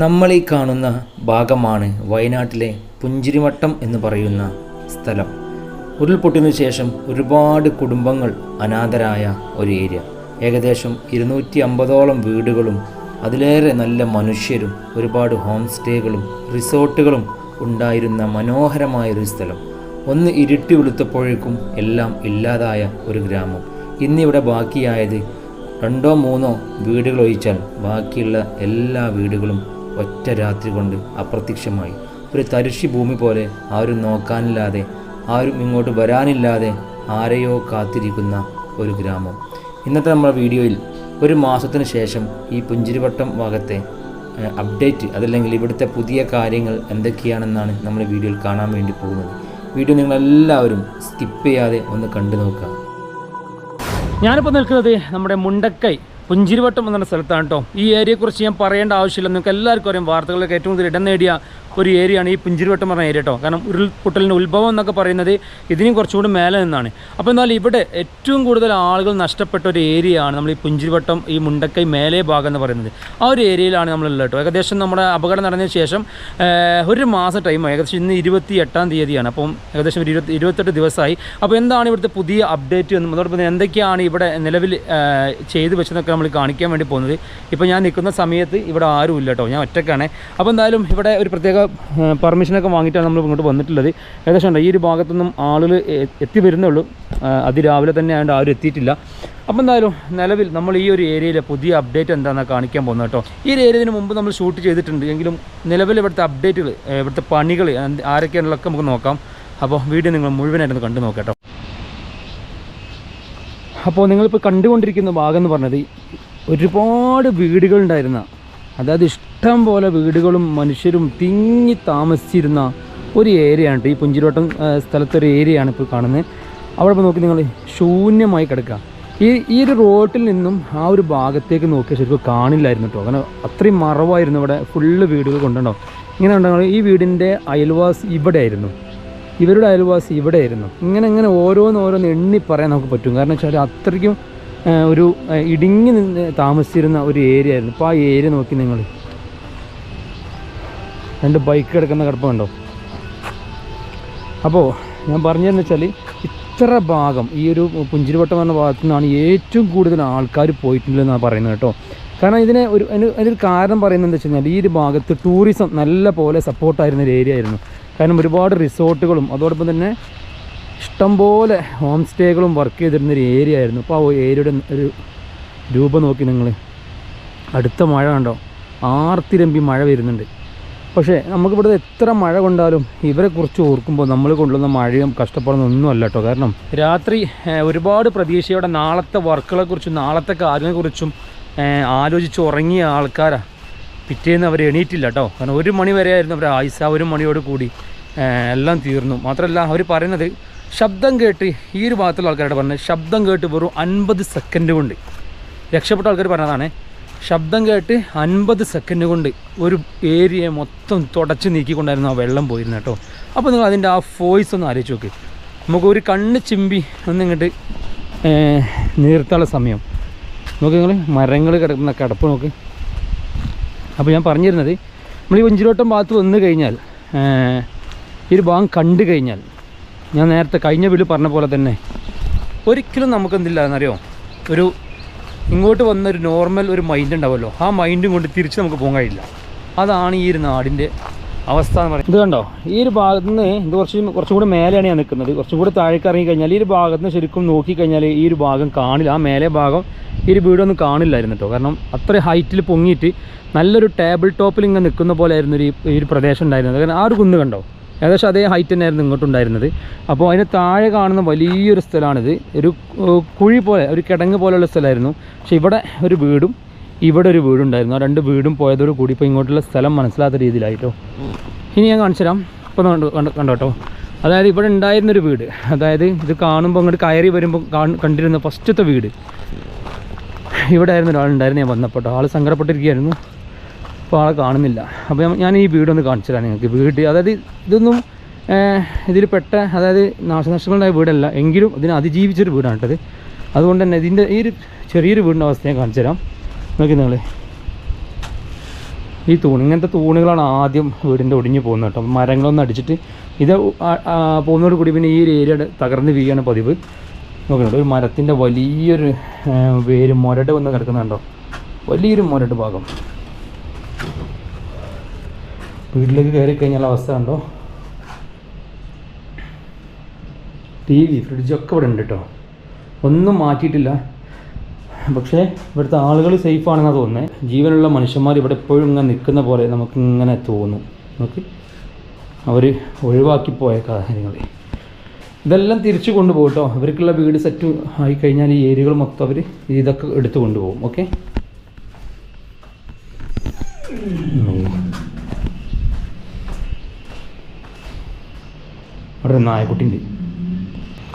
നമ്മൾ ഈ കാണുന്ന ഭാഗമാണ് വയനാട്ടിലെ പുഞ്ചിരിമട്ടം എന്ന് പറയുന്ന സ്ഥലം. ഉരുൾപൊട്ടിയതിനു ശേഷം ഒരുപാട് കുടുംബങ്ങൾ അനാഥരായ ഒരു ഏരിയ. ഏകദേശം ഇരുന്നൂറ്റി അമ്പതോളം വീടുകളും അതിലേറെ നല്ല മനുഷ്യരും ഒരുപാട് ഹോം സ്റ്റേകളും റിസോർട്ടുകളും ഉണ്ടായിരുന്ന മനോഹരമായ ഒരു സ്ഥലം. ഒന്ന് ഇരുട്ടി വെളുത്തപ്പോഴേക്കും എല്ലാം ഇല്ലാതായ ഒരു ഗ്രാമം. ഇന്നിവിടെ ബാക്കിയായത് രണ്ടോ മൂന്നോ വീടുകൾ ഒഴിച്ചാൽ ബാക്കിയുള്ള എല്ലാ വീടുകളും ഒറ്റ രാത്രി കൊണ്ട് അപ്രത്യക്ഷമായി. ഒരു തരിശി ഭൂമി പോലെ ആരും നോക്കാനില്ലാതെ ആരും ഇങ്ങോട്ട് വരാനില്ലാതെ ആരെയോ കാത്തിരിക്കുന്ന ഒരു ഗ്രാമം. ഇന്നത്തെ നമ്മുടെ വീഡിയോയിൽ ഒരു മാസത്തിന് ശേഷം ഈ പുഞ്ചിരിവട്ടം ഭാഗത്തെ അപ്ഡേറ്റ് അതല്ലെങ്കിൽ ഇവിടുത്തെ പുതിയ കാര്യങ്ങൾ എന്തൊക്കെയാണെന്നാണ് നമ്മൾ വീഡിയോയിൽ കാണാൻ വേണ്ടി പോകുന്നത്. വീഡിയോ നിങ്ങളെല്ലാവരും സ്കിപ്പ് ചെയ്യാതെ ഒന്ന് കണ്ടു നോക്കുക. ഞാനിപ്പോൾ നിൽക്കുന്നത് നമ്മുടെ മുണ്ടക്കൈ പുഞ്ചിരിവട്ടം എന്ന സ്ഥലത്താണ് കേട്ടോ ഈ ഏരിയയെക്കുറിച്ച് ഞാൻ പറയേണ്ട ആവശ്യമില്ല. നിങ്ങൾക്ക് എല്ലാവർക്കും അറിയാം. വാർത്തകളിലൊക്കെ ഏറ്റവും കൂടുതൽ ഇടം നേടിയ ഒരു ഏരിയയാണ് ഈ പുഞ്ചിരിവട്ടം പറഞ്ഞ ഏരിയ കേട്ടോ. കാരണം ഉരുൾപൊട്ടലിന്റെ ഉത്ഭവം എന്നൊക്കെ പറയുന്നത് ഇതിനും കുറച്ചുകൂടി മേലെ നിന്നാണ്. അപ്പോൾ എന്നാൽ ഇവിടെ ഏറ്റവും കൂടുതൽ ആളുകൾ നഷ്ടപ്പെട്ട ഒരു ഏരിയയാണ് നമ്മൾ ഈ പുഞ്ചിരിവട്ടം ഈ മുണ്ടക്കൈ മേലെ ഭാഗം എന്ന് പറയുന്നത്. ആ ഒരു ഏരിയയിലാണ് നമ്മളുള്ളത് കേട്ടോ. ഏകദേശം നമ്മുടെ അപകടം നടന്നതിന് ശേഷം ഒരു മാസം ടൈം ഏകദേശം ഇന്ന് ഇരുപത്തി എട്ടാം തീയതിയാണ്. അപ്പം ഏകദേശം ഒരു ഇരുപത്തി ഇരുപത്തെട്ട് ദിവസമായി. അപ്പോൾ എന്താണ് ഇവിടുത്തെ പുതിയ അപ്ഡേറ്റ് എന്നും അതോടൊപ്പം എന്തൊക്കെയാണ് ഇവിടെ നിലവിൽ ചെയ്തു വെച്ചതൊക്കെ നമ്മൾ കാണിക്കാൻ വേണ്ടി പോകുന്നത്. ഇപ്പോൾ ഞാൻ നിൽക്കുന്ന സമയത്ത് ഇവിടെ ആരും ഇല്ല കേട്ടോ. ഞാൻ ഒറ്റക്കാണ്. അപ്പോൾ എന്തായാലും ഇവിടെ ഒരു പ്രത്യേക പെർമിഷനൊക്കെ വാങ്ങിയിട്ടാണ് നമ്മൾ ഇങ്ങോട്ട് വന്നിട്ടുള്ളത്. ഏകദേശം ഉണ്ട്? ഈ ഒരു ഭാഗത്തൊന്നും ആളുകൾ എത്തി വരുന്നുള്ളൂ രാവിലെ അതിരാവിലെ തന്നെ ആയതുകൊണ്ട് ആരും എത്തിയിട്ടില്ല. അപ്പോൾ എന്തായാലും നിലവിൽ നമ്മൾ ഈ ഒരു ഏരിയയിലെ പുതിയ അപ്ഡേറ്റ് എന്താണെന്ന് കാണിക്കാൻ പോകുന്നത് കേട്ടോ. ഈ ഒരു ഏരിയതിന് മുമ്പ് നമ്മൾ ഷൂട്ട് ചെയ്തിട്ടുണ്ട്. എങ്കിലും നിലവിൽ ഇവിടുത്തെ അപ്ഡേറ്റുകൾ ഇവിടുത്തെ പണികൾ ആരൊക്കെയാണുള്ളതൊക്കെ നമുക്ക് നോക്കാം. അപ്പോൾ വീഡിയോ നിങ്ങൾ മുഴുവനായിട്ടൊന്ന് കണ്ടു നോക്കാം അപ്പോൾ നിങ്ങളിപ്പോൾ കണ്ടുകൊണ്ടിരിക്കുന്ന ഭാഗം എന്ന് പറഞ്ഞത് ഒരുപാട് വീടുകളുണ്ടായിരുന്ന അതായത് ഇഷ്ടം പോലെ വീടുകളും മനുഷ്യരും തിങ്ങി താമസിച്ചിരുന്ന ഒരു ഏരിയയാണ്. ഈ പുഞ്ചിരോട്ടം സ്ഥലത്തൊരു ഏരിയയാണ് ഇപ്പോൾ കാണുന്നത്. അവിടെ ഇപ്പോൾ നോക്കി നിങ്ങൾ ശൂന്യമായി കിടക്കുക. ഈ ഈ ഒരു റോട്ടിൽ നിന്നും ആ ഒരു ഭാഗത്തേക്ക് നോക്കിയാൽ ശരിക്കും കാണില്ലായിരുന്നു കേട്ടോ. അങ്ങനെ അത്രയും മറവായിരുന്നു ഇവിടെ ഫുള്ള് വീടുകൾ കൊണ്ടുണ്ടോ. ഇങ്ങനെ ഉണ്ടെങ്കിൽ ഈ വീടിന്റെ അയൽവാസ് ഇവിടെ ആയിരുന്നു ഇവരുടെ അയൽവാസി ഇവിടെയായിരുന്നു. ഇങ്ങനെ ഇങ്ങനെ ഓരോന്ന് ഓരോന്ന് എണ്ണി പറയാൻ നമുക്ക് പറ്റും. കാരണം വെച്ചാൽ അത്രയ്ക്കും ഒരു ഇടുങ്ങി നിന്ന് താമസിച്ചിരുന്ന ഒരു ഏരിയ ആയിരുന്നു. അപ്പോൾ ആ ഏരിയ നോക്കി നിങ്ങൾ രണ്ട് ബൈക്ക് കിടക്കുന്ന കിടപ്പുണ്ടോ അപ്പോൾ ഞാൻ പറഞ്ഞതെന്ന് വെച്ചാൽ ഇത്ര ഭാഗം ഈ ഒരു പുഞ്ചിരിവട്ടം എന്ന ഭാഗത്തു നിന്നാണ് ഏറ്റവും കൂടുതൽ ആൾക്കാർ പോയിട്ടുള്ളതെന്നാണ് പറയുന്നത് കേട്ടോ. കാരണം ഇതിനെ ഒരു അതിന് അതിനൊരു കാരണം പറയുന്നത് എന്താ വെച്ച് കഴിഞ്ഞാൽ ഈ ഒരു ഭാഗത്ത് ടൂറിസം നല്ല പോലെ സപ്പോർട്ടായിരുന്ന ഒരു ഏരിയ ആയിരുന്നു. കാരണം ഒരുപാട് റിസോർട്ടുകളും അതോടൊപ്പം തന്നെ ഇഷ്ടംപോലെ ഹോം സ്റ്റേകളും വർക്ക് ചെയ്തിരുന്ന ഒരു ഏരിയ ആയിരുന്നു. അപ്പോൾ ആ ഏരിയയുടെ ഒരു രൂപം നോക്കി നിങ്ങൾ. അടുത്ത മഴ കണ്ടോ? ആർത്തിരമ്പി മഴ വരുന്നുണ്ട്. പക്ഷേ നമുക്കിവിടെ എത്ര മഴ കൊണ്ടാലും ഇവരെ കുറിച്ച് ഓർക്കുമ്പോൾ നമ്മൾ കൊണ്ടുവന്ന മഴയും കഷ്ടപ്പെടുന്നൊന്നും ഒന്നുമല്ല കേട്ടോ. കാരണം രാത്രി ഒരുപാട് പ്രതീക്ഷയോടെ നാളത്തെ വർക്കുകളെ കുറിച്ചും നാളത്തെ കാര്യങ്ങളെക്കുറിച്ചും കുറിച്ചും ആലോചിച്ച് ഉറങ്ങിയ ആൾക്കാരാണ് പിറ്റേന്ന് അവർ എണീറ്റില്ല കേട്ടോ. കാരണം ഒരു മണി വരെ ആയിരുന്നു അവർ ആയിസ ഒരു മണിയോട് കൂടി എല്ലാം തീർന്നു. മാത്രമല്ല അവർ പറയുന്നത് ശബ്ദം കേട്ട് ഈ ഒരു ഭാഗത്തുള്ള ആൾക്കാരോട് പറഞ്ഞത് ശബ്ദം കേട്ട് വെറും അൻപത് സെക്കൻഡ് കൊണ്ട്. രക്ഷപ്പെട്ട ആൾക്കാർ പറഞ്ഞതാണ് ശബ്ദം കേട്ട് അൻപത് സെക്കൻഡ് കൊണ്ട് ഒരു ഏരിയ മൊത്തം തുടച്ച് നീക്കിക്കൊണ്ടായിരുന്നു ആ വെള്ളം പോയിരുന്നു കേട്ടോ അപ്പോൾ നിങ്ങൾ അതിന്റെ ആ വോയിസ് ഒന്ന് ആലോചിച്ച് നോക്ക്. നമുക്ക് ഒരു കണ്ണ് ചിമ്പി ഒന്നിങ്ങോട്ട് നീർത്താനുള്ള സമയം. നോക്ക് നിങ്ങൾ മരങ്ങൾ കിടക്കുന്ന കിടപ്പ് നോക്ക്. അപ്പോൾ ഞാൻ പറഞ്ഞിരുന്നത് നമ്മൾ ഈ വഞ്ചിലോട്ടം ഭാഗത്ത് വന്നു കഴിഞ്ഞാൽ ഈ ഒരു ഭാഗം കണ്ടു കഴിഞ്ഞാൽ ഞാൻ നേരത്തെ കഴിഞ്ഞ വീട് പറഞ്ഞ പോലെ തന്നെ ഒരിക്കലും നമുക്ക് എന്തില്ല എന്നറിയോ? ഒരു ഇങ്ങോട്ട് വന്ന ഒരു നോർമൽ ഒരു മൈൻഡ് ഉണ്ടാവുമല്ലോ. ആ മൈൻഡും കൊണ്ട് തിരിച്ച് നമുക്ക് പോകാൻ കഴിയില്ല. അതാണ് ഈ ഒരു നാടിന്റെ അവസ്ഥ എന്ന് പറയുന്നത്. ഇത് കണ്ടോ? ഈ ഒരു ഭാഗത്ത് നിന്ന് ഇത് കുറച്ച് കുറച്ചും കൂടി മേലെയാണ് ഞാൻ നിൽക്കുന്നത്. കുറച്ചും കൂടി താഴേക്ക് ഇറങ്ങി കഴിഞ്ഞാൽ ഈ ഒരു ഭാഗത്ത് നിന്ന് ശരിക്കും നോക്കിക്കഴിഞ്ഞാൽ ഈ ഒരു ഭാഗം കാണില്ല. ആ മേലെ ഭാഗം ഈ ഒരു വീടൊന്നും കാണില്ലായിരുന്നു കേട്ടോ. കാരണം അത്ര ഹൈറ്റിൽ പൊങ്ങിയിട്ട് നല്ലൊരു ടേബിൾ ടോപ്പിൽ ഇങ്ങനെ നിൽക്കുന്ന പോലെ ആയിരുന്നു ഈ ഒരു പ്രദേശം ഉണ്ടായിരുന്നത്. കാരണം ആ ഒരു കുന്ന് കണ്ടോ? ഏകദേശം അതേ ഹൈറ്റ് തന്നെയായിരുന്നു ഇങ്ങോട്ടുണ്ടായിരുന്നത് അപ്പോൾ അതിന് താഴെ കാണുന്ന വലിയൊരു സ്ഥലമാണിത്. ഒരു കുഴി പോലെ ഒരു കിടങ്ങ് പോലെയുള്ള സ്ഥലമായിരുന്നു. പക്ഷേ ഇവിടെ ഒരു വീടും ഇവിടെ ഒരു വീടുണ്ടായിരുന്നു ആ രണ്ട് വീടും പോയതോട് കൂടി ഇപ്പോൾ ഇങ്ങോട്ടുള്ള സ്ഥലം മനസ്സിലാത്ത രീതിയിലായിട്ടോ. ഇനി ഞാൻ കാണിച്ചു തരാം. ഇപ്പോൾ കണ്ടോ കണ്ടോ കണ്ടോ കേട്ടോ. അതായത് ഇവിടെ ഉണ്ടായിരുന്നൊരു വീട്. അതായത് ഇത് കാണുമ്പോൾ അങ്ങോട്ട് കയറി വരുമ്പോൾ കണ്ടിരുന്ന ഫസ്റ്റത്തെ വീട്. ഇവിടെ ആയിരുന്നു ഒരാളുണ്ടായിരുന്നു ഞാൻ വന്നപ്പോൾ ആൾ സങ്കടപ്പെട്ടിരിക്കുകയായിരുന്നു. അപ്പോൾ ആളെ കാണുന്നില്ല. അപ്പോൾ ഞാൻ- ഈ ഈ വീടൊന്ന് കാണിച്ചു തരാം നിങ്ങൾക്ക്. വീട് അതായത് ഇതൊന്നും ഇതിൽ പെട്ട അതായത് നാശനഷ്ടങ്ങളുണ്ടായ വീടല്ല. എങ്കിലും ഇതിനെ അതിജീവിച്ചൊരു വീടാണ് കേട്ടത്. അതുകൊണ്ട് തന്നെ ഇതിന്റെ ഈ ഒരു ചെറിയൊരു വീടിന്റെ അവസ്ഥ ഞാൻ കാണിച്ചു തരാം നോക്കി നിങ്ങൾ ഈ തൂണ് ഇങ്ങനത്തെ തൂണുകളാണ് ആദ്യം വീടിന്റെ ഒടിഞ്ഞു പോകുന്നത് കേട്ടോ. മരങ്ങളൊന്നും അടിച്ചിട്ട് ഇത് പോകുന്നതോട് കൂടി പിന്നെ ഈ ഒരു ഏരിയ തകർന്ന് വീഴാണ് പതിവ്. നോക്കുന്നുണ്ട് ഒരു മരത്തിന്റെ വലിയൊരു വേര് മുരട് വന്ന് കിടക്കുന്നുണ്ടോ? വലിയൊരു മുരട് ഭാഗം. വീട്ടിലേക്ക് കയറി കഴിഞ്ഞാൽ അവസ്ഥ ഉണ്ടോ ടി വി ഫ്രിഡ്ജൊക്കെ ഇവിടെ ഉണ്ട് കേട്ടോ ഒന്നും മാറ്റിയിട്ടില്ല. പക്ഷേ ഇവിടുത്തെ ആളുകൾ സേഫ് ആണെന്നാണ് തോന്നുന്നത് ജീവനുള്ള മനുഷ്യന്മാർ ഇവിടെ എപ്പോഴും ഇങ്ങനെ നിൽക്കുന്ന പോലെ നമുക്ക് ഇങ്ങനെ തോന്നും. നമുക്ക് അവർ ഒഴിവാക്കി പോയ കാര്യങ്ങൾ ഇതെല്ലാം തിരിച്ചു കൊണ്ടുപോകും കേട്ടോ ഇവർക്കുള്ള വീട് സെറ്റ് ആയിക്കഴിഞ്ഞാൽ ഈ ഏരിയകൾ മൊത്തം അവർ ഇതൊക്കെ എടുത്തു കൊണ്ടുപോകും. ഓക്കെ അവിടെ ഒരു നായക്കുട്ടിന്റെ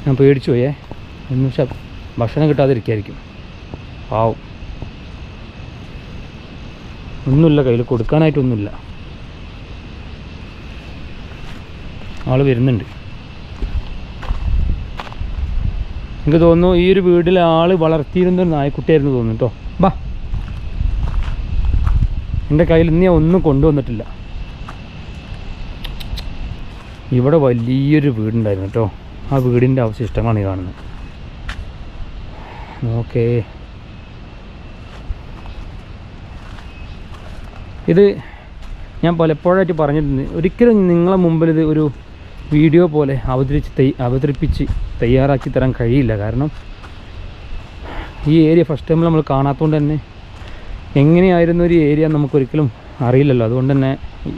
ഞാൻ പേടിച്ചു പോയേ. എന്ന് വെച്ചാൽ ഭക്ഷണം കിട്ടാതിരിക്കായിരിക്കും. പാവും. ഒന്നുമില്ല കയ്യിൽ കൊടുക്കാനായിട്ടൊന്നുമില്ല. ആൾ വരുന്നുണ്ട്. എനിക്ക് തോന്നുന്നു ഈ ഒരു വീട്ടിലെ ആൾ വളർത്തിയിരുന്ന ഒരു നായക്കുട്ടിയായിരുന്നു തോന്നുന്നു കേട്ടോ. ബാ. എന്റെ കയ്യിൽ ഇന്ന് ഞാൻ ഒന്നും കൊണ്ടുവന്നിട്ടില്ല. ഇവിടെ വലിയൊരു വീടുണ്ടായിരുന്നു കേട്ടോ. ആ വീടിന്റെ അവശിഷ്ടങ്ങളാണ് ഈ കാണുന്നത്. ഓക്കേ. ഇത് ഞാൻ പലപ്പോഴായിട്ട് പറഞ്ഞിട്ടുണ്ട്. ഒരിക്കലും നിങ്ങളെ മുമ്പിൽ ഇത് ഒരു വീഡിയോ പോലെ അവതരിച്ച് തൈ അവതരിപ്പിച്ച് തയ്യാറാക്കി തരാൻ കഴിയില്ല. കാരണം ഈ ഏരിയ ഫസ്റ്റ് ടൈം നമ്മൾ കാണാത്തതുകൊണ്ട് തന്നെ എങ്ങനെയായിരുന്നു ഒരു ഏരിയ നമുക്കൊരിക്കലും അറിയില്ലല്ലോ. അതുകൊണ്ട് തന്നെ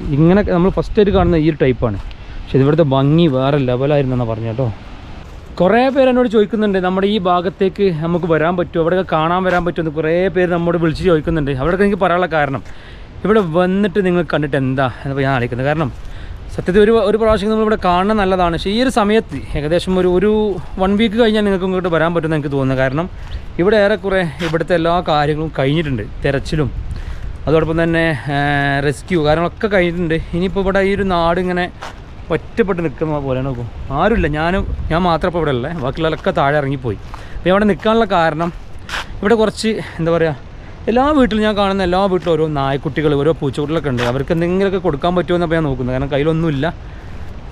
ഇങ്ങനെ നമ്മൾ ഫസ്റ്റ് ആയിട്ട് കാണുന്ന ഈ ഒരു ടൈപ്പാണ് പക്ഷെ ഇവിടുത്തെ ഭംഗി വേറെ ലെവലായിരുന്നു എന്നാണ് പറഞ്ഞു കേട്ടോ. കുറേ പേര് എന്നോട് ചോദിക്കുന്നുണ്ട് നമ്മുടെ ഈ ഭാഗത്തേക്ക് നമുക്ക് വരാൻ പറ്റുമോ? അവിടെയൊക്കെ കാണാൻ വരാൻ പറ്റുമെന്ന് കുറേ പേര് നമ്മോട് വിളിച്ച് ചോദിക്കുന്നുണ്ട്. അവിടെയൊക്കെ എനിക്ക് പറയാനുള്ള കാരണം ഇവിടെ വന്നിട്ട് നിങ്ങൾ കണ്ടിട്ട് എന്താ എന്ന് ഞാൻ ആലോചിക്കുന്നത് കാരണം സത്യത്തിൽ ഒരു ഒരു പ്രാവശ്യം നമ്മളിവിടെ കാണുന്നത് നല്ലതാണ്. പക്ഷേ ഈ ഒരു സമയത്ത് ഏകദേശം ഒരു ഒരു വൺ വീക്ക് കഴിഞ്ഞാൽ നിങ്ങൾക്ക് ഇങ്ങോട്ട് വരാൻ പറ്റുമെന്ന് എനിക്ക് തോന്നുന്നു. കാരണം ഇവിടെ ഏറെക്കുറെ ഇവിടുത്തെ എല്ലാ കാര്യങ്ങളും കഴിഞ്ഞിട്ടുണ്ട് തിരച്ചിലും. അതോടൊപ്പം തന്നെ റെസ്ക്യൂ കാര്യങ്ങളൊക്കെ കഴിഞ്ഞിട്ടുണ്ട്. ഇനിയിപ്പോൾ ഇവിടെ ഈ ഒരു നാട് ഇങ്ങനെ ഒറ്റപ്പെട്ട് നിൽക്കുന്ന പോലെ നോക്കും. ആരുമില്ല. ഞാനും ഞാൻ മാത്രം ഇപ്പോൾ ഇവിടെ ഉള്ളത് ബാക്കിയുള്ളവരൊക്കെ താഴെ ഇറങ്ങിപ്പോയി. അപ്പോൾ ഇവിടെ നിൽക്കാനുള്ള കാരണം ഇവിടെ കുറച്ച് എന്താ പറയുക എല്ലാ വീട്ടിലും ഞാൻ കാണുന്ന എല്ലാ വീട്ടിലും ഓരോ നായ്ക്കുട്ടികൾ ഓരോ പൂച്ചക്കുട്ടികളൊക്കെ ഉണ്ട്. അവർക്ക് എന്തെങ്കിലുമൊക്കെ കൊടുക്കാൻ പറ്റുമോ എന്നപ്പോൾ ഞാൻ നോക്കുന്നത് കാരണം കയ്യിലൊന്നുമില്ല.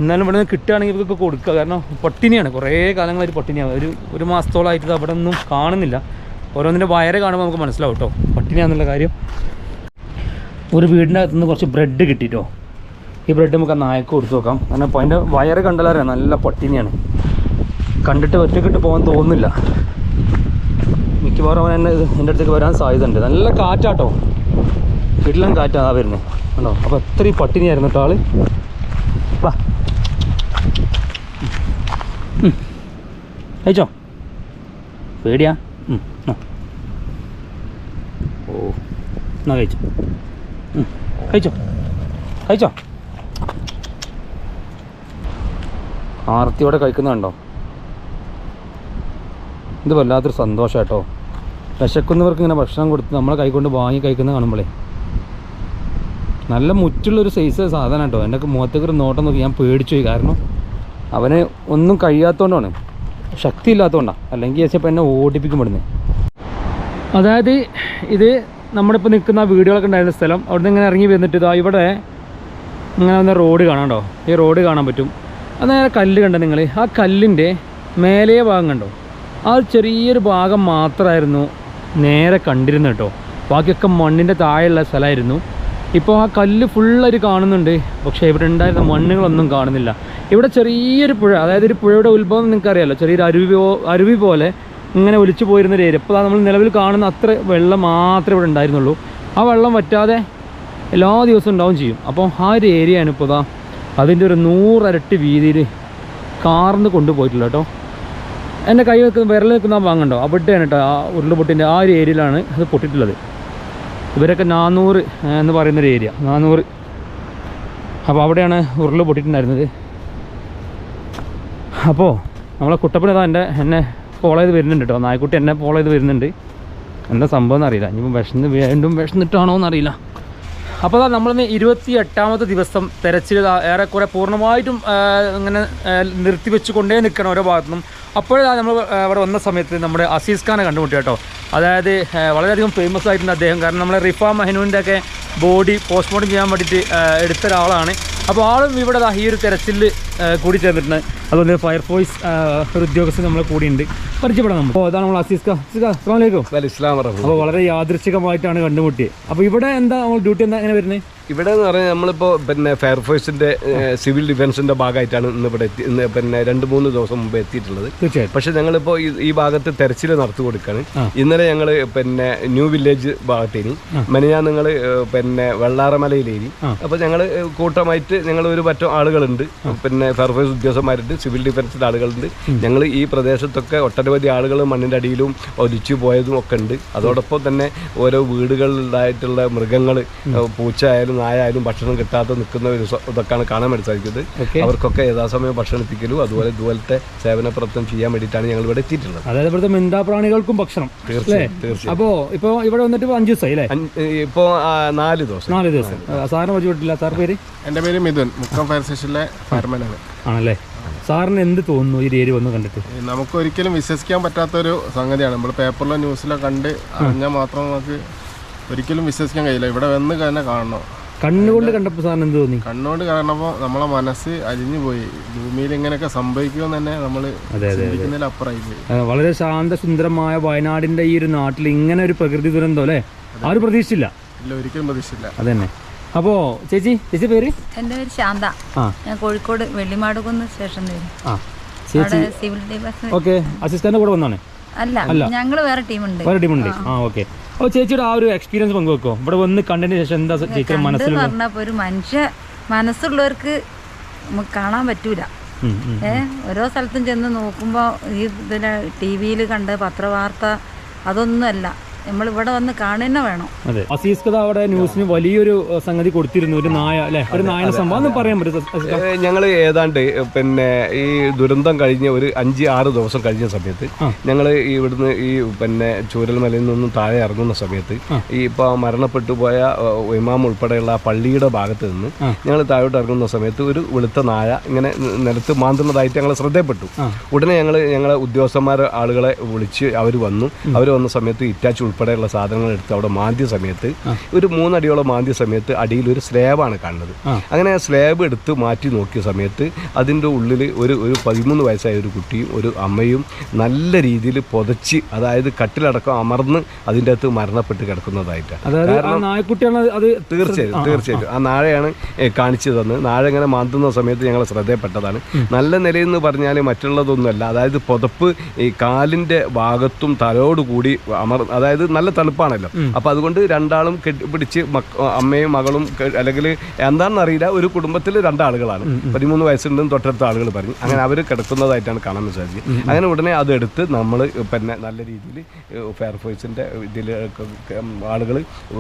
എന്നാലും ഇവിടെ നിന്ന് കിട്ടുകയാണെങ്കിൽ ഇവർക്ക് കൊടുക്കുക. കാരണം പട്ടിണിയാണ് കുറേ കാലങ്ങളായിട്ട് പട്ടിണിയാണ് ഒരു ഒരു മാസത്തോളമായിട്ട് അവിടെ ഒന്നും കാണുന്നില്ല. ഓരോന്നിന്റെ വയറ് കാണുമ്പോൾ നമുക്ക് മനസ്സിലാവും കേട്ടോ. പട്ടിണിയാണെന്നുള്ള കാര്യം. ഒരു വീടിന്റെ അകത്തുനിന്ന് കുറച്ച് ബ്രെഡ് കിട്ടിട്ടോ ഈ ബ്രെഡ് നമുക്ക് ആ നായക്ക് കൊടുത്തു നോക്കാം കാരണം അപ്പോൾ അതിന്റെ വയറ് കണ്ടാലറിയാം നല്ല പട്ടിണിയാണ്. കണ്ടിട്ട് ഒറ്റക്കിട്ട് പോകാൻ തോന്നുന്നില്ല. മിക്കവാറും അവനെ എന്നെ എന്റെ അടുത്തേക്ക് വരാൻ സാധ്യതയുണ്ട്. നല്ല കാറ്റാട്ടോ. വീട്ടിലും കാറ്റാ വരുന്നത് കണ്ടോ? അപ്പോൾ എത്ര പട്ടിണിയായിരുന്നു കേട്ടോ ആൾ. വാ. കഴിച്ചോ? പേടിയാ? ഓ. എന്നാ കഴിച്ചോ? കഴിച്ചോ? കഴിച്ചോ? ആർത്തിയോടെ കഴിക്കുന്നുണ്ടോ ഇത് വല്ലാത്തൊരു സന്തോഷം കേട്ടോ. വിശക്കുന്നവർക്ക് ഇങ്ങനെ ഭക്ഷണം കൊടുത്ത് നമ്മളെ കൈകൊണ്ട് വാങ്ങി കഴിക്കുന്ന കാണുമ്പോഴേ നല്ല മുറ്റുള്ളൊരു സൈസ് സാധനം കേട്ടോ. എന്റെ മുഖത്തേക്ക് ഒരു നോട്ടം നോക്കി ഞാൻ പേടിച്ചു കാരണം അവന് ഒന്നും കഴിയാത്തതുകൊണ്ടാണ് ശക്തി ഇല്ലാത്തതുകൊണ്ടാണ് അല്ലെങ്കിൽ ചേച്ചപ്പോൾ എന്നെ ഓടിപ്പിക്കും ഇവിടുന്ന്. അതായത് ഇത് നമ്മളിപ്പോൾ നിൽക്കുന്ന വീടുകളൊക്കെ ഉണ്ടായിരുന്ന സ്ഥലം. അവിടെ നിന്ന് ഇങ്ങനെ ഇറങ്ങി വന്നിട്ട് ഇതാ ഇവിടെ ഇങ്ങനെ വന്ന റോഡ് കാണാണ്ടോ ഈ റോഡ് കാണാൻ പറ്റും. അത് നേരെ കല്ല് കണ്ട നിങ്ങൾ ആ കല്ലിന്റെ മേലേ ഭാഗം കണ്ടോ? ആ ചെറിയൊരു ഭാഗം മാത്രമായിരുന്നു നേരെ കണ്ടിരുന്നു കേട്ടോ. ബാക്കിയൊക്കെ മണ്ണിന്റെ താഴെയുള്ള സ്ഥലമായിരുന്നു. ഇപ്പോൾ ആ കല്ല് ഫുള്ളായിട്ട് കാണുന്നുണ്ട്. പക്ഷേ ഇവിടെ ഉണ്ടായിരുന്ന മണ്ണുകളൊന്നും കാണുന്നില്ല. ഇവിടെ ചെറിയൊരു പുഴ അതായത് ഒരു പുഴയുടെ ഉത്ഭവം നിങ്ങൾക്ക് അറിയാമല്ലോ ചെറിയൊരു അരുവി അരുവി പോലെ ഇങ്ങനെ ഒലിച്ചു പോയിരുന്ന ഒരു ഏരിയ. ഇപ്പോൾ നമ്മൾ നിലവിൽ കാണുന്ന അത്ര വെള്ളം മാത്രമേ ഇവിടെ ഉണ്ടായിരുന്നുള്ളൂ. ആ വെള്ളം വറ്റാതെ എല്ലാ ദിവസവും ഉണ്ടാവും ചെയ്യും. അപ്പോൾ ആ ഒരു ഏരിയയാണ് ഇപ്പോൾ ഇതാ അതിന്റെ ഒരു നൂറരട്ടി വീതിയിൽ കാർന്ന് കൊണ്ടുപോയിട്ടില്ല കേട്ടോ. എന്റെ കൈ വെക്കുന്ന വിരൽ നിൽക്കുന്ന വാങ്ങണ്ടോ അവിടെയാണ് കേട്ടോ ആ ഉരുളുപൊട്ടിന്റെ ആ ഒരു ഏരിയയിലാണ് അത് പൊട്ടിയിട്ടുള്ളത്. ഇവരൊക്കെ നാനൂറ് എന്ന് പറയുന്നൊരു ഏരിയ. നാനൂറ്. അപ്പോൾ അവിടെയാണ് ഉരുൾ പൊട്ടിയിട്ടുണ്ടായിരുന്നത്. അപ്പോൾ നമ്മളെ കുട്ടപ്പന എന്റെ എന്നെ ഫോളോ ചെയ്ത് വരുന്നുണ്ട് കേട്ടോ. നായ്ക്കുട്ടി എന്നെ ഫോളോ ചെയ്ത് വരുന്നുണ്ട്. എന്താ സംഭവം എന്നറിയില്ല. ഇനിയിപ്പോൾ വിഷന്ന് വീണ്ടും വിഷന്നിട്ടാണോ എന്നറിയില്ല. അപ്പോൾ അതാ നമ്മളിന്ന് ഇരുപത്തി എട്ടാമത്തെ ദിവസം തെരച്ചിൽ ഏറെക്കുറെ പൂർണമായിട്ടും ഇങ്ങനെ നിർത്തിവെച്ച് കൊണ്ടേ നിൽക്കണം ഓരോ ഭാഗത്തുനിന്നും അപ്പോഴാണ് നമ്മൾ അവിടെ വന്ന സമയത്ത് നമ്മുടെ അസീസ് ഖാനെ കണ്ടുമുട്ടി കേട്ടോ. അതായത് വളരെയധികം ഫേമസ് ആയിട്ടുണ്ട് അദ്ദേഹം. കാരണം നമ്മളെ റിഫ മെഹനുവിന്റെ ഒക്കെ ബോഡി പോസ്റ്റ്മോർട്ടം ചെയ്യാൻ വേണ്ടിയിട്ട് എടുത്ത ഒരാളാണ്. അപ്പോൾ ആളും ഇവിടെ ഈ ഒരു തെരച്ചിൽ കൂടി ചേർന്നിട്ടുണ്ട്. അതുപോലെ ഫയർഫോഴ്സ് ഒരു ഉദ്യോഗസ്ഥൻ നമ്മളെ കൂടിയുണ്ട്. പരിചയപ്പെടാം നമ്മൾ അപ്പോൾ അതാണ് നമ്മൾ അസീസ്ക. അസീസ്ക അസ്സാം വലൈക്കും ഇസ്ലാം അപ്പോൾ വളരെ യാദൃശികമായിട്ടാണ് കണ്ടുമുട്ടിയത് അപ്പോൾ ഇവിടെ എന്താ നമ്മൾ ഡ്യൂട്ടി എന്താ എങ്ങനെ വരുന്നത് ഇവിടെ എന്ന് പറഞ്ഞാൽ നമ്മളിപ്പോൾ പിന്നെ ഫയർഫോഴ്സിന്റെ സിവിൽ ഡിഫൻസിന്റെ ഭാഗമായിട്ടാണ് ഇന്ന് ഇവിടെ എത്തി ഇന്ന് പിന്നെ രണ്ട് മൂന്ന് ദിവസം മുമ്പ് എത്തിയിട്ടുള്ളത്. തീർച്ചയായിട്ടും. പക്ഷെ ഞങ്ങളിപ്പോൾ ഈ ഈ ഭാഗത്ത് തെരച്ചിൽ നടത്തി കൊടുക്കുകയാണ് ഇന്നലെ ഞങ്ങൾ പിന്നെ ന്യൂ വില്ലേജ് ഭാഗത്തേനി മെനഞ്ഞാ നിങ്ങൾ പിന്നെ വെള്ളാറമലയിലേനി അപ്പോൾ ഞങ്ങൾ കൂട്ടമായിട്ട് ഞങ്ങൾ ഒരു പറ്റം ആളുകളുണ്ട്. പിന്നെ ഫയർഫോഴ്സ് ഉദ്യോഗസ്ഥന്മാരുണ്ട് സിവിൽ ഡിഫൻസിന്റെ ആളുകളുണ്ട്. ഞങ്ങൾ ഈ പ്രദേശത്തൊക്കെ ഒട്ടനവധി ആളുകൾ മണ്ണിന്റെ അടിയിലും ഒലിച്ചു പോയതും ഒക്കെ ഉണ്ട്. അതോടൊപ്പം തന്നെ ഓരോ വീടുകളിലായിട്ടുള്ള മൃഗങ്ങൾ പൂച്ച ആയാലും നായ ആയാലും ഭക്ഷണം കിട്ടാതെ നിൽക്കുന്ന ഒരു ഇതൊക്കെയാണ് കാണാൻ വേണ്ടി സാധിക്കുന്നത് അവർക്കൊക്കെ യഥാസമയം ഭക്ഷണം എത്തിക്കലും അതുപോലെ ഇതുപോലത്തെ സേവന പ്രവർത്തനം ചെയ്യാൻ വേണ്ടിയിട്ടാണ് ഞങ്ങൾ ഇവിടെ എത്തിയിട്ടുള്ളത്. അതായത് ഇവിടുത്തെ മിണ്ടാപ്രാണികൾക്കും ഭക്ഷണം തീർച്ചയായും അപ്പോൾ ഇപ്പോൾ ഇവിടെ വന്നിട്ട് അഞ്ച് ദിവസമായി അല്ലേ? അഞ്ച്- ഇപ്പോ നാല് ദിവസം. നാല് ദിവസം. സാറിന് പരിചയപ്പെട്ടില്ല സാർ പേര്? എന്റെ പേര് മിഥുൻ മുക്കം ഫയർ സ്റ്റേഷനിലെ ഫയർമാനാണ് ആണല്ലേ? സാറിന് എന്ത് തോന്നുന്നു ഈ ഏരിയ വന്ന് കണ്ടിട്ട്? നമുക്ക് ഒരിക്കലും വിശ്വസിക്കാൻ പറ്റാത്തൊരു സംഗതിയാണ്. നമ്മൾ പേപ്പറിലോ ന്യൂസിലോ കണ്ട് അറിഞ്ഞാൽ മാത്രം നമുക്ക് ഒരിക്കലും വിശ്വസിക്കാൻ കഴിയില്ല. ഇവിടെ വന്ന് തന്നെ കാണണം. കണ്ണുകൊണ്ട് കണ്ടപ്പോൾ സാറിന് എന്ത് തോന്നി? കണ്ണുകൊണ്ട് കാണുമ്പോൾ നമ്മളെ മനസ്സ് അലിഞ്ഞു പോയി. ഭൂമിയിൽ ഇങ്ങനെയൊക്കെ സംഭവിക്കുമെന്ന് തന്നെ നമ്മൾ അപ്പുറമായി പോയി. വളരെ ശാന്തസുന്ദരമായ വയനാടിന്റെ ഈ ഒരു നാട്ടിൽ ഇങ്ങനെ ഒരു പ്രകൃതി ദുരന്തം അല്ലേ? ആരും പ്രതീക്ഷിച്ചില്ല. ഇല്ല ഒരിക്കലും പ്രതീക്ഷിച്ചില്ല. അതന്നെ. അപ്പോ ചേച്ചി ചേച്ചി പേര്? എന്റെ പേര് ശാന്ത. ആ. ഞാൻ കോഴിക്കോട് വെള്ളിമാടുകുന്ന് സ്റ്റേഷനിൽ വരും. ആ. ചേച്ചി സിവിൽ ഡിഫൻസ് ഓക്കെ അസിസ്റ്റന്റ് കൂടെ വന്നാണ്? അല്ല ഞങ്ങൾ വേറെ ടീമുണ്ട്. വേറെ ടീമുണ്ട്. ആ. ഓക്കെ. അപ്പോൾ ചേച്ചിയുടെ ആ ഒരു എക്സ്പീരിയൻസ് പങ്കുവെക്കോ? ഇവിടെ വന്ന് കണ്ടതിന് ശേഷം എന്താ ചേച്ചിയുടെ കണ്ട് മനസ്സിൽ ഒരു മനുഷ്യ മനസ്സുള്ളവർക്ക് നമുക്ക് കാണാൻ പറ്റൂല. ഉം, ഉം. ഏ ഓരോ സ്ഥലത്തും ചെന്ന് നോക്കുമ്പോൾ ഈ ഇതിനെ ടി വിയിൽ കണ്ട് പത്രവാർത്ത അതൊന്നുമല്ല നമ്മൾ ഇവിടെ വന്ന് കാണുന്ന വേണം. അതെ. അസീസ് കഥ അവിടെ ന്യൂസിന് വലിയൊരു സംഗതി കൊടുത്തിരുന്നു. ഒരു നായ അല്ലെ? ഒരു നായന സംഭവം പറയാൻ പറ്റും ഞങ്ങൾ ഏതാണ്ട് പിന്നെ ഈ ദുരന്തം കഴിഞ്ഞ ഒരു അഞ്ച് ആറ് ദിവസം കഴിഞ്ഞ സമയത്ത് ഞങ്ങൾ ഇവിടുന്ന് ഈ പിന്നെ ചൂരൽമലയിൽ നിന്നും താഴെ ഇറങ്ങുന്ന സമയത്ത് ഈ ഇപ്പോൾ മരണപ്പെട്ടു പോയ ഇമാം ഉൾപ്പെടെയുള്ള ആ പള്ളിയുടെ ഭാഗത്ത് നിന്ന് ഞങ്ങൾ താഴോട്ട് ഇറങ്ങുന്ന സമയത്ത് ഒരു വെളുത്ത നായ ഇങ്ങനെ നിലത്ത് മാന്തുന്നതായിട്ട് ഞങ്ങൾ ശ്രദ്ധയപ്പെട്ടു ഉടനെ ഞങ്ങൾ ഞങ്ങളെ ഉദ്യോഗസ്ഥന്മാർ ആളുകളെ വിളിച്ച് അവർ വന്നു. അവർ വന്ന സമയത്ത് ഇറ്റാച്ച് ഉൾപ്പെടെയുള്ള സാധനങ്ങൾ എടുത്ത് അവിടെ മാന്തിയ സമയത്ത് ഒരു മൂന്നടിയോളം മാന്തിയ സമയത്ത് അടിയിൽ ഒരു സ്ലാബാണ് കാണുന്നത്. അങ്ങനെ ആ സ്ലാബ് എടുത്ത് മാറ്റി നോക്കിയ സമയത്ത് അതിന്റെ ഉള്ളിൽ ഒരു ഒരു പതിമൂന്ന് വയസ്സായ ഒരു കുട്ടിയും ഒരു അമ്മയും നല്ല രീതിയിൽ പുതച്ച് അതായത് കട്ടിലടക്കം അമർന്ന് അതിന്റെ അകത്ത് മരണപ്പെട്ട് കിടക്കുന്നതായിട്ടാണ്. തീർച്ചയായും തീർച്ചയായും ആ നാഴയാണ് കാണിച്ചു തന്നത് നാഴ ഇങ്ങനെ മാന്തുന്ന സമയത്ത് ഞങ്ങൾ ശ്രദ്ധയപ്പെട്ടതാണ്. നല്ല നിലയെന്ന് പറഞ്ഞാൽ മറ്റുള്ളതൊന്നുമല്ല. അതായത് പുതപ്പ് ഈ കാലിന്റെ ഭാഗത്തും തലോടുകൂടി അമർ അതായത് നല്ല തണുപ്പാണല്ലോ. അപ്പൊ അതുകൊണ്ട് രണ്ടാളും കെട്ടിപ്പിടിച്ച് അമ്മയും മകളും അല്ലെങ്കിൽ എന്താണെന്ന് അറിയില്ല ഒരു കുടുംബത്തിൽ രണ്ടാളുകളാണ്. പതിമൂന്ന് വയസ്സുണ്ടെന്ന് തൊട്ടടുത്ത ആളുകൾ പറഞ്ഞു. അങ്ങനെ അവർ കിടക്കുന്നതായിട്ടാണ് കാണാൻ സാധിച്ചത്. അങ്ങനെ ഉടനെ അതെടുത്ത് നമ്മൾ പിന്നെ നല്ല രീതിയിൽ ഫയർഫോഴ്സിന്റെ ഇതിൽ ആളുകൾ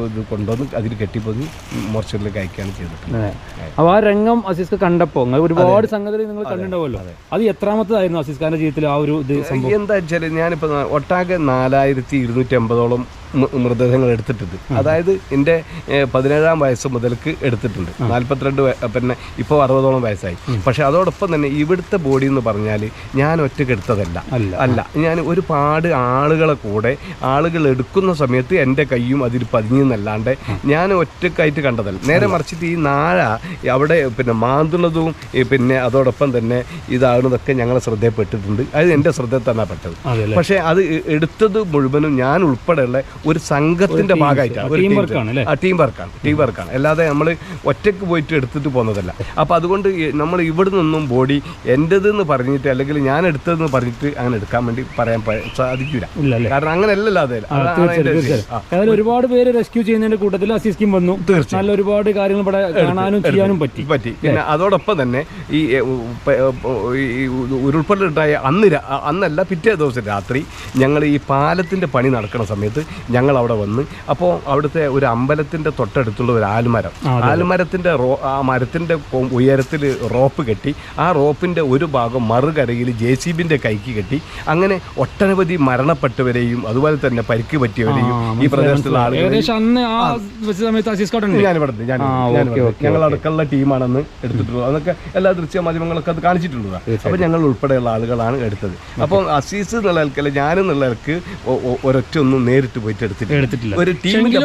ഇത് കൊണ്ടുവന്ന് അതിൽ കെട്ടിപ്പൊതി മോർച്ചറിലേക്ക് അയക്കുകയാണ് ചെയ്തിട്ടുള്ളത്. അപ്പോൾ ആ രംഗം അസീസ് കണ്ടപ്പോ നിങ്ങൾ ഒരുപാട് സംഗതികൾ നിങ്ങൾ കണ്ടിട്ടുണ്ടാവുമല്ലോ. അത്. എത്രാമത്തതായിരുന്നു അസീസ് ഖാന്റെ ജീവിതത്തിൽ ആ ഒരു ഇത് എന്താ വെച്ചാൽ ഞാനിപ്പോൾ ഒട്ടാകെ നാലായിരത്തി ഇരുന്നൂറ്റി അമ്പതോളം problem. മൃതദേഹങ്ങൾ എടുത്തിട്ടുണ്ട്. അതായത് എന്റെ പതിനേഴാം വയസ്സ് മുതൽക്ക് എടുത്തിട്ടുണ്ട്. നാൽപ്പത്തിരണ്ട് പിന്നെ ഇപ്പോൾ അറുപതോളം വയസ്സായി. പക്ഷെ അതോടൊപ്പം തന്നെ ഇവിടുത്തെ ബോഡി എന്ന് പറഞ്ഞാൽ ഞാൻ ഒറ്റയ്ക്ക് എടുത്തതല്ല. അല്ല. അല്ല. ഞാൻ ഒരുപാട് ആളുകളെ കൂടെ ആളുകൾ എടുക്കുന്ന സമയത്ത് എന്റെ കൈയും അതിൽ പതിഞ്ഞെന്നല്ലാണ്ട് ഞാൻ ഒറ്റക്കായിട്ട് കണ്ടതല്ല. നേരെ മറിച്ചിട്ട് ഈ നാഴ അവിടെ പിന്നെ മാന്തുള്ളതും പിന്നെ അതോടൊപ്പം തന്നെ ഇതാകുന്നതൊക്കെ ഞങ്ങളെ ശ്രദ്ധയിൽപ്പെട്ടിട്ടുണ്ട്. അത് എന്റെ ശ്രദ്ധയിൽ തന്നെ പെട്ടത്. പക്ഷേ അത് എടുത്തത് മുഴുവനും ഞാൻ ഉൾപ്പെടെയുള്ള ഒരു സംഘത്തിന്റെ ഭാഗമായിട്ടാണ് ഒരു ടീം വർക്കാണ് ടീം വർക്കാണ് അല്ലാതെ നമ്മൾ ഒറ്റയ്ക്ക് പോയിട്ട് എടുത്തിട്ട് പോകുന്നതല്ല. അപ്പോൾ അതുകൊണ്ട് നമ്മൾ ഇവിടെ നിന്നും ബോഡി എന്റെതെന്ന് പറഞ്ഞിട്ട് അല്ലെങ്കിൽ ഞാൻ എടുത്തതെന്ന് പറഞ്ഞിട്ട് അങ്ങനെ എടുക്കാൻ വേണ്ടി പറയാൻ സാധിക്കില്ല കാരണം അങ്ങനെയല്ലല്ലോ അതെ ഒരുപാട് പേര് റെസ്ക്യൂ ചെയ്യുന്നതിന്റെ കൂട്ടത്തിൽ വന്നു. നല്ല ഒരുപാട് കാര്യങ്ങൾ ഇവിടെ കാണാനും ചെയ്യാനും പറ്റി. പറ്റി. പിന്നെ അതോടൊപ്പം തന്നെ ഈ ഉരുൾപൊട്ടലുണ്ടായ അന്ന് അന്നല്ല പിറ്റേ ദിവസം രാത്രി ഞങ്ങൾ ഈ പാലത്തിന്റെ പണി നടക്കുന്ന സമയത്ത് ഞങ്ങൾ അവിടെ വന്ന്. അപ്പോൾ അവിടുത്തെ ഒരു അമ്പലത്തിന്റെ തൊട്ടടുത്തുള്ള ഒരു ആൽമരം. ആൽമരത്തിന്റെ റോ ആ മരത്തിന്റെ ഉയരത്തിൽ റോപ്പ് കെട്ടി ആ റോപ്പിന്റെ ഒരു ഭാഗം മറുകരയിൽ ജെ സി ബിന്റെ കൈക്ക് കെട്ടി അങ്ങനെ ഒട്ടനവധി മരണപ്പെട്ടവരെയും അതുപോലെ തന്നെ പരിക്ക് പറ്റിയവരെയും ഈ പ്രദേശത്തുള്ള ആളുകൾ ഞാനിവിടെ ഞങ്ങൾ അടക്കമുള്ള ടീമാണെന്ന് എടുത്തിട്ടുള്ളത്. അതൊക്കെ എല്ലാ ദൃശ്യ മാധ്യമങ്ങളൊക്കെ അത് കാണിച്ചിട്ടുള്ളതാണ് അപ്പോൾ ഞങ്ങൾ ഉൾപ്പെടെയുള്ള ആളുകളാണ് എടുത്തത്. അപ്പോൾ അസീസ് എന്നുള്ള ആൾക്കല്ല ഞാനെന്നുള്ള ഒരൊറ്റ ഒന്നും നേരിട്ട് പോയിട്ട് ഒരു ടീമിന്റെ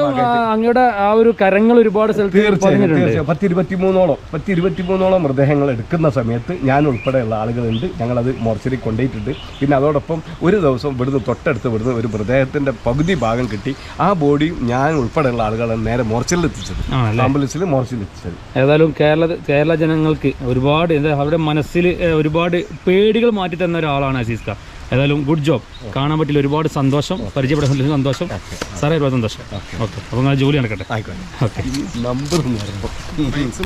അങ്ങയുടെ ആ ഒരു കരങ്ങൾ ഒരുപാട് തീർച്ചയായും പതിഞ്ഞിട്ടുണ്ട് തീർച്ചയായും. പത്ത് ഇരുപത്തിമൂന്നോളം പത്ത് ഇരുപത്തിമൂന്നോളം മൃതദേഹങ്ങൾ എടുക്കുന്ന സമയത്ത് ഞാൻ ഉൾപ്പെടെയുള്ള ആളുകളുണ്ട്. ഞങ്ങൾ അത് മോർച്ചറി കൊണ്ടുപോയിട്ടുണ്ട്. പിന്നെ അതോടൊപ്പം ഒരു ദിവസം ഇവിടുന്ന് തൊട്ടടുത്ത് ഇവിടുന്ന് ഒരു മൃതദേഹത്തിന്റെ പകുതി ഭാഗം കിട്ടി. ആ ബോഡിയും ഞാൻ ഉൾപ്പെടെയുള്ള ആളുകളാണ് നേരെ മോർച്ചറിൽ എത്തിച്ചത്. ആംബുലൻസിൽ മോർച്ചറിൽ എത്തിച്ചത്. ഏതായാലും കേരള കേരള ജനങ്ങൾക്ക് ഒരുപാട് എന്താ അവരുടെ മനസ്സിൽ ഒരുപാട് പേടികൾ മാറ്റി തന്ന ഒരാളാണ് അസീസ് ഖാൻ. ഏതായാലും ഗുഡ് ജോബ് കാണാൻ പറ്റില്ല ഒരുപാട് സന്തോഷം പരിചയപ്പെടാൻ സന്തോഷം. സാറേ ഒരുപാട് സന്തോഷം. ഓക്കെ അപ്പോൾ ജോലി നടക്കട്ടെ. Okay number